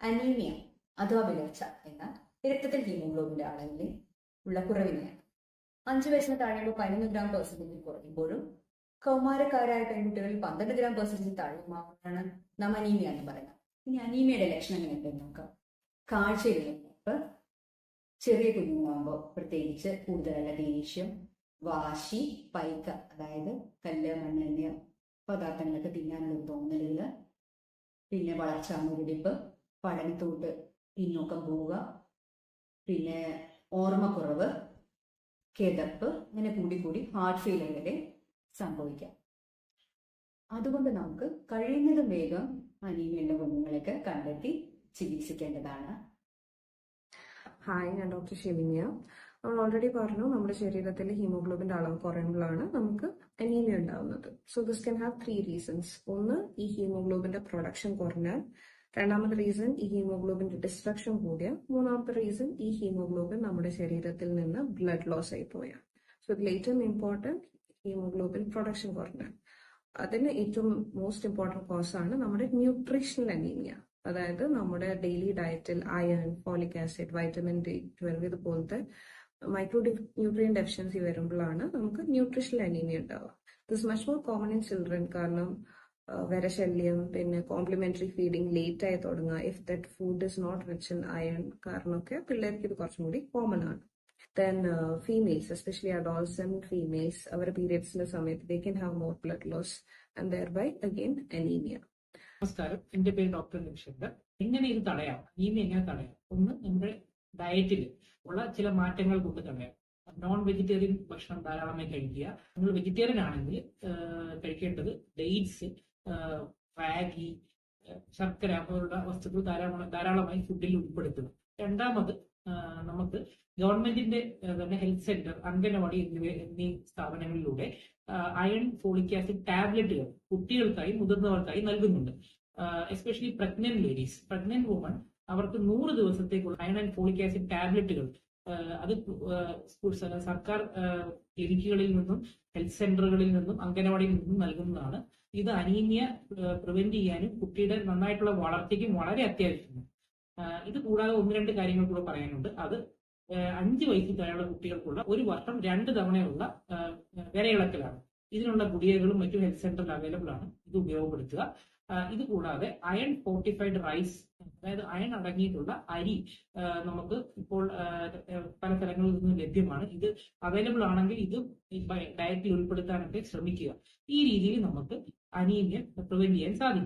Anaemia അഥവാ വിളർച്ച എന്ന രക്തത്തിൽ ഹീമോഗ്ലോബിന്റെ അളവിൽ ഉള്ള കുറവിനെയാണ് അഞ്ചു വയസ്സിന് താഴെയുള്ള പതിനൊന്ന് ഗ്രാം പെർസെന്റേജിൽ കുറയുമ്പോഴും കൗമാരക്കാരായ പെൺകുട്ടികളിൽ പന്ത്രണ്ട് ഗ്രാം പെർസെന്റേജിൽ താഴെയുമാണ് നാം അനീമിയ എന്ന് പറയുന്നത്. ഇനി അനീമിയയുടെ ലക്ഷണങ്ങൾ എന്തെന്ന് നോക്കാം. കാഴ്ചയിലേക്ക് ചെറിയ കുഞ്ഞുമാകുമ്പോൾ പ്രത്യേകിച്ച് കൂടുതലുള്ള ദേഷ്യം വാശി പൈക്ക അതായത് കല്ല് മണ്ണ് എന്നീ പദാർത്ഥങ്ങളൊക്കെ തിന്നാനുള്ള തോന്നലുകൾ പിന്നെ വളർച്ചാ മുരടിപ്പ് പഠനത്തോട്ട് പിന്നോക്കം പോവുക. പിന്നെ ഓർമ്മക്കുറവ് കിതപ്പ് ഇങ്ങനെ കൂടി കൂടി ഹാർട്ട് ഫെയിലിയർ വരെ സംഭവിക്കാം. അതുകൊണ്ട് നമുക്ക് കഴിയുന്നതും വേഗം അനീമിയുള്ള കുഞ്ഞുങ്ങളെയൊക്കെ കണ്ടെത്തി ചികിത്സിക്കേണ്ടതാണ്. ഹായ് ഞാൻ ഡോക്ടർ ഷിമിനിയ. നമ്മൾ ഓൾറെഡി പറഞ്ഞു നമ്മുടെ ശരീരത്തിൽ ഹീമോഗ്ലോബിന്റെ അളവ് കുറയുമ്പോഴാണ് നമുക്ക് അനീമിയ ഉണ്ടാവുന്നത്. So this can have three reasons ഒന്ന് ഈ ഹീമോഗ്ലോബിന്റെ പ്രൊഡക്ഷൻ കുറഞ്ഞാൽ രണ്ടാമത്തെ റീസൺ ഈ ഹീമോഗ്ലോബിന്റെ ഡിസ്ട്രക്ഷൻ കൂടിയ മൂന്നാമത്തെ റീസൺ ഈ ഹീമോഗ്ലോബിൻ നമ്മുടെ ശരീരത്തിൽ നിന്ന് ബ്ലഡ് ലോസ് ആയി പോയ സോ ഇതിൽ ഏറ്റവും ഇമ്പോർട്ടന്റ് ഹീമോഗ്ലോബിൻ പ്രൊഡക്ഷൻ കുറഞ്ഞാൽ അതിന് ഏറ്റവും മോസ്റ്റ് ഇമ്പോർട്ടന്റ് കോസ് ആണ് നമ്മുടെ ന്യൂട്രീഷണൽ അനീമിയ അതായത് നമ്മുടെ ഡെയിലി ഡയറ്റിൽ iron folic acid vitamin D twelve ഇതുപോലത്തെ മൈക്രോ ന്യൂട്രിയൻ ഡെഫിഷ്യൻസി വരുമ്പോഴാണ് നമുക്ക് ന്യൂട്രീഷണൽ അനീമിയ ഉണ്ടാവുക. This much more common in children കാരണം വരശല്യം പിന്നെ കോംപ്ലിമെന്ററി ഫീഡിങ് ലേറ്റ് ആയി തുടങ്ങുക. If that food is not rich in iron കാരണമൊക്കെ പിള്ളേർക്ക് ഇത് കുറച്ചും കൂടി കോമൺ ആണ്. Then females especially adolescent females അവരുടെ പീരിയഡ്സിന്റെ സമയത്ത് they can have more blood loss and thereby again anaemia നമസ്കാരം. എന്റെ പേര് ഡോക്ടർ നിക്ഷന്ത് എങ്ങനെ ഇത് തടയാം? അനീമിയ എങ്ങനെ തടയാം? ഒന്ന് നമ്മുടെ ഡയറ്റിൽ ഉള്ള ചില മാറ്റങ്ങൾ കൊണ്ട് തടയാം. നോൺ വെജിറ്റേറിയൻ ഭക്ഷണം ധാരാളമായി കഴിക്കുക. നിങ്ങൾ വെജിറ്റേറിയൻ ആണെങ്കിൽ കഴിക്കേണ്ടത് ഡേറ്റ്സ് റാഗി ശർക്കര പോലുള്ള വസ്തുക്കൾ ധാരാളം ധാരാളമായി ഫുഡിൽ ഉൾപ്പെടുത്തുക രണ്ടാമത് നമുക്ക് ഗവൺമെന്റിന്റെ തന്നെ ഹെൽത്ത് സെന്റർ അംഗനവാടി എന്നിവ എന്നീ സ്ഥാപനങ്ങളിലൂടെ അയൺ ഫോളിക് ആസിഡ് ടാബ്ലറ്റുകൾ കുട്ടികൾക്കായി മുതിർന്നവർക്കായി നൽകുന്നുണ്ട്. Especially pregnant ladies pregnant woman അവർക്ക് നൂറ് ദിവസത്തേക്കുള്ള അയൺ ആൻഡ് ഫോളിക് ആസിഡ് ടാബ്ലറ്റുകൾ അത് സർക്കാർ ക്ലിനിക്കുകളിൽ നിന്നും ഹെൽത്ത് സെന്ററുകളിൽ നിന്നും അംഗനവാടിയിൽ നിന്നും നൽകുന്നതാണ്. ഇത് അനീമിയ പ്രിവെന്റ് ചെയ്യാനും കുട്ടിയുടെ നന്നായിട്ടുള്ള വളർച്ചയ്ക്കും വളരെ അത്യാവശ്യമാണ്. ഇത് കൂടാതെ ഒന്ന് രണ്ട് കാര്യങ്ങൾ കൂടെ പറയാനുണ്ട്. അത് അഞ്ച് വയസ്സിൽ താഴെയുള്ള കുട്ടികൾക്കുള്ള ഒരു വർഷം രണ്ട് തവണയുള്ള വിരയിളക്കലാണ് ഇതിനുള്ള ഗുളികകളും മറ്റു ഹെൽത്ത് സെന്ററിൽ അവൈലബിൾ ആണ്. ഇത് ഉപയോഗപ്പെടുത്തുക. ഇത് കൂടാതെ അയൺ ഫോർട്ടിഫൈഡ് റൈസ് അതായത് അയൺ അടങ്ങിയിട്ടുള്ള അരി നമുക്ക് ഇപ്പോൾ പല സ്ഥലങ്ങളിൽ നിന്നും ലഭ്യമാണ്. ഇത് അവൈലബിൾ ആണെങ്കിൽ ഇത് ഡയറ്റിൽ ഉൾപ്പെടുത്താനൊക്കെ ശ്രമിക്കുക. ഈ രീതിയിൽ നമുക്ക് അനീമിയ പ്രിവെന്റ് ചെയ്യാൻ സാധിക്കും.